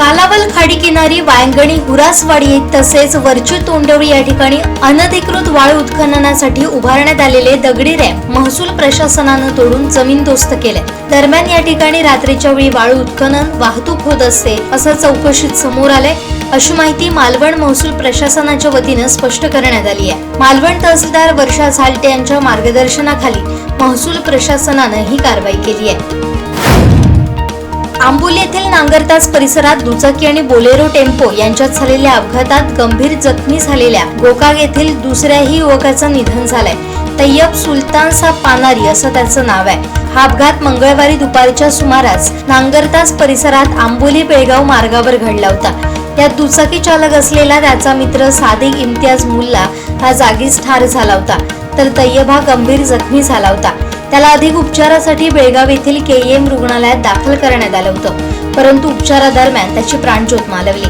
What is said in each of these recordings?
कालावल खाडी किनारी वायंगणी हुरासवाडी तसेच वरची तोंडवळी या ठिकाणी अनधिकृत वाळू उत्खननासाठी उभारण्यात आलेले दगडी रॅम्प महसूल प्रशासनानं तोडून जमीनदोस्त केले. दरम्यान या ठिकाणी रात्रीच्या वेळी वाळू उत्खनन वाहतूक होत असते असं चौकशीत समोर आलंय अशी माहिती मालवण महसूल प्रशासनाच्या वतीनं स्पष्ट करण्यात आली आहे. मालवण तहसीलदार वर्षा झालटे यांच्या मार्गदर्शनाखाली महसूल प्रशासनानं ही कारवाई केली आहे. आंबोली येथील नांगरतास परिसरात दुचाकी आणि बोलेरो टेम्पो यांच्यात झालेल्या अपघातात गंभीर जखमी झालेल्या गोकाक येथील दुसऱ्याही युवकाचं निधन झालंय. तय्यब सुलतान सा पानारी असं त्याचं नाव आहे. हा अपघात मंगळवारी दुपारच्या सुमारास नांगरतास परिसरात आंबोली बेळगाव मार्गावर घडला होता. त्यात दुचाकी चालक असलेला त्याचा मित्र सादिक इम्तियाज मुल्ला हा जागीच ठार झाला होता. तर तय्यब हा गंभीर जखमी झाला होता. त्याला अधिक उपचारासाठी बेळगाव येथील केईएम रुग्णालयात दाखल करण्यात आलं होतं. परंतु उपचारादरम्यान त्याची प्राणज्योत मालवली.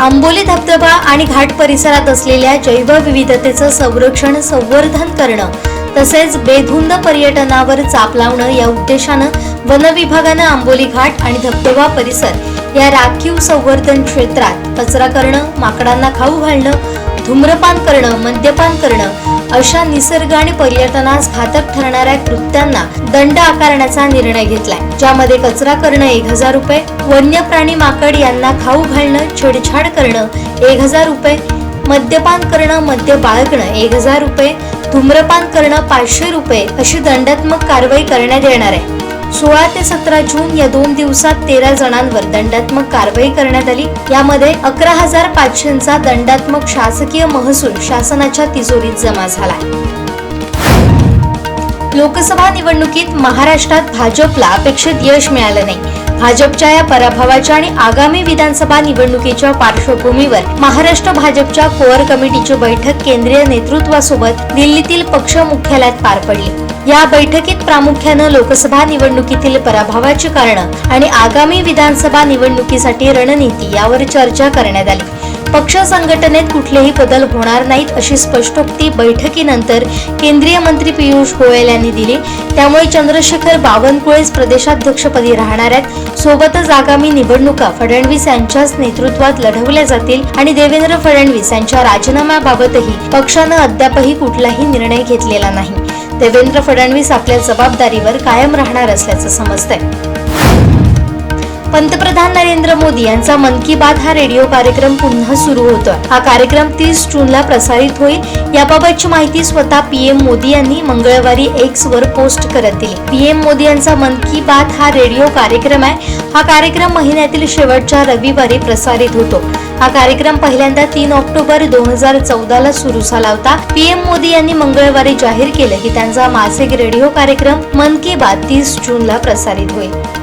आंबोली धबधबा आणि घाट परिसरात असलेल्या जैवविविधतेचं संरक्षण संवर्धन करणं तसेच बेधुंद पर्यटनावर चाप लावणं या उद्देशानं वन विभागानं आंबोली घाट आणि धबधबा परिसर या राखीव संवर्धन क्षेत्रात कचरा करणं माकडांना खाऊ घालणं धूम्रपान करणं मद्यपान करणं अशा निसर्ग आणि पर्यटनास घातक ठरणाऱ्या कृत्यांना दंड आकारण्याचा निर्णय घेतलाय. ज्यामध्ये कचरा करणं एक हजार रुपये वन्य प्राणी माकड यांना खाऊ घालणं छेडछाड करणं एक हजार रुपये मद्यपान करणं मद्य बाळगणं एक हजार रुपये धूम्रपान करणं पाचशे रुपये अशी दंडात्मक कारवाई करण्यात येणार आहे. सोळा ते सतरा जून या दोन दिवसात तेरा जणांवर दंडात्मक कारवाई करण्यात आली. यामध्ये अकरा हजार पाचशेचा दंडात्मक शासकीय महसूल शासनाच्या तिजोरीत जमा झाला. लोकसभा निवडणुकीत महाराष्ट्रात भाजपला अपेक्षित यश मिळालं नाही. भाजपच्या या पराभवाच्या आणि आगामी विधानसभा निवडणुकीच्या पार्श्वभूमीवर महाराष्ट्र भाजपच्या कोअर कमिटीची बैठक केंद्रीय नेतृत्वासोबत दिल्लीतील पक्ष मुख्यालयात पार पडली. या बैठकीत प्रामुख्यानं लोकसभा निवडणुकीतील पराभवाची कारणं आणि आगामी विधानसभा निवडणुकीसाठी रणनीती यावर चर्चा करण्यात आली. पक्ष संघटनेत कुठलेही बदल होणार नाहीत अशी स्पष्टोक्ती बैठकीनंतर केंद्रीय मंत्री पियुष गोयल यांनी दिली. त्यामुळे चंद्रशेखर बावनकुळेच प्रदेशाध्यक्षपदी राहणार आहेत सोबतच आगामी निवडणुका फडणवीस यांच्याच नेतृत्वात लढवल्या जातील आणि देवेंद्र फडणवीस यांच्या राजीनाम्याबाबतही पक्षानं अद्यापही कुठलाही निर्णय घेतलेला नाही. देवेंद्र फडणवीस आपल्या जबाबदारीवर कायम राहणार असल्याचं समजतंय. पंतप्रधान नरेंद्र मोदी यांचा मन की बात हा रेडिओ कार्यक्रम पुन्हा सुरू होतोय. हा कार्यक्रम तीस जूनला प्रसारित होईल. याबाबतची माहिती स्वतः पीएम मोदी यांनी मंगळवारी एक्स वर पोस्ट करत दिली. पीएम मोदी यांचा मन की बात हा रेडिओ कार्यक्रम आहे. हा कार्यक्रम महिन्यातील शेवटच्या रविवारी प्रसारित होतो. हा कार्यक्रम पहिल्यांदा तीन ऑक्टोबर दोन हजार चौदा ला सुरू झाला होता. पीएम मोदी यांनी मंगळवारी जाहीर केलं की त्यांचा मासिक रेडिओ कार्यक्रम मन की बात तीस जूनला प्रसारित होईल.